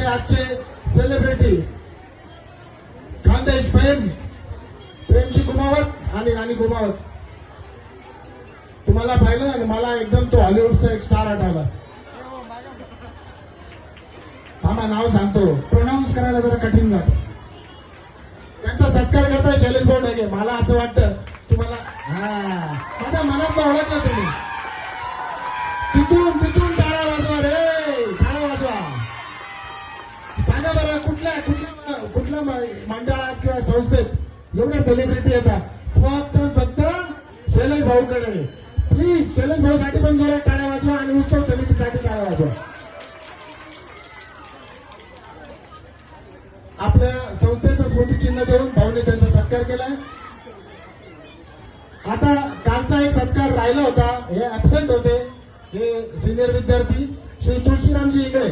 आपले आजचे सेलिब्रिटी खानदेश प्रेम प्रेमची कुमावत आणि राणी कुमावत. तुम्हाला पाहिलं आणि मला एकदम तो हॉलिवूडचा एक स्टार आठवला. थांबा नाव सांगतो. प्रोनाऊन्स करायला जरा कठीण जात. त्यांचा सत्कार करताय शैलेश भाऊ ढगे मला असं वाटतं तुम्हाला हा. माझ्या मनात ओळखलं तुम्ही. तिथून तिथून सांगा बरं कुठल्या कुठल्या कुठल्या मंडळात किंवा संस्थेत एवढ्या सेलिब्रिटी येतात? फक्त फक्त शैलेश भाऊकडे. प्लीज शैलेश भाऊ साठी पण जोरात टाळ्या वाजवा आणि उत्सव समितीसाठी टाळ्या वाजवा. आपल्या संस्थेचं स्मृतिचिन्ह देऊन भाऊने त्यांचा सत्कार केलाय आता कालचा एक सत्कार राहिला होता. हे ऍबसेंट होते. हे सिनियर विद्यार्थी श्री तुळशीरामजी इकडे.